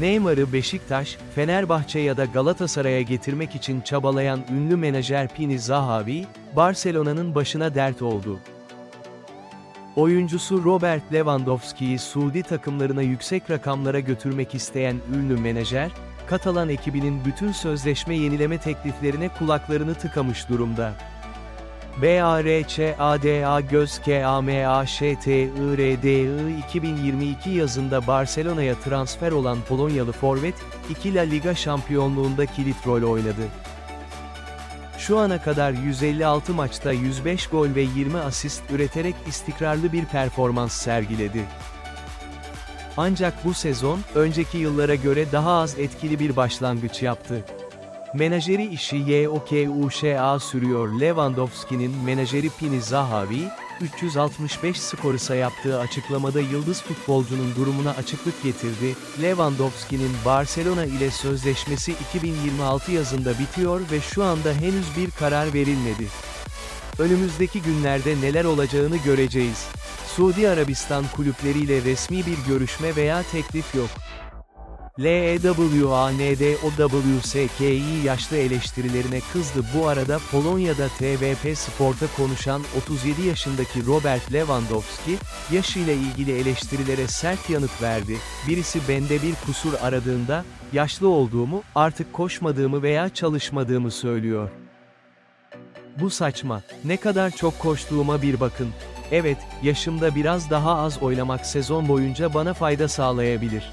Neymar'ı Beşiktaş, Fenerbahçe ya da Galatasaray'a getirmek için çabalayan ünlü menajer Pini Zahavi, Barcelona'nın başına dert oldu. Oyuncusu Robert Lewandowski'yi Suudi takımlarına yüksek rakamlara götürmek isteyen ünlü menajer, Katalan ekibinin bütün sözleşme yenileme tekliflerine kulaklarını tıkamış durumda. BARÇADA göz KAMAŞTIRDI 2022 yazında Barcelona'ya transfer olan Polonyalı forvet, 2 La Liga şampiyonluğunda kilit rol oynadı. Şu ana kadar 156 maçta 105 gol ve 20 asist üreterek istikrarlı bir performans sergiledi. Ancak bu sezon, önceki yıllara göre daha az etkili bir başlangıç yaptı. Menajeri işi YOKUŞA sürüyor Lewandowski'nin menajeri Pini Zahavi, 365 skorusa yaptığı açıklamada yıldız futbolcunun durumuna açıklık getirdi. Lewandowski'nin Barcelona ile sözleşmesi 2026 yazında bitiyor ve şu anda henüz bir karar verilmedi. Önümüzdeki günlerde neler olacağını göreceğiz. Suudi Arabistan kulüpleriyle resmi bir görüşme veya teklif yok. LEWANDOWSKİ yaşlı eleştirilerine kızdı bu arada Polonya'da TVP Spor'ta konuşan 37 yaşındaki Robert Lewandowski, yaşıyla ilgili eleştirilere sert yanıt verdi. Birisi bende bir kusur aradığında, yaşlı olduğumu, artık koşmadığımı veya çalışmadığımı söylüyor. Bu saçma. Ne kadar çok koştuğuma bir bakın. Evet, yaşımda biraz daha az oynamak sezon boyunca bana fayda sağlayabilir.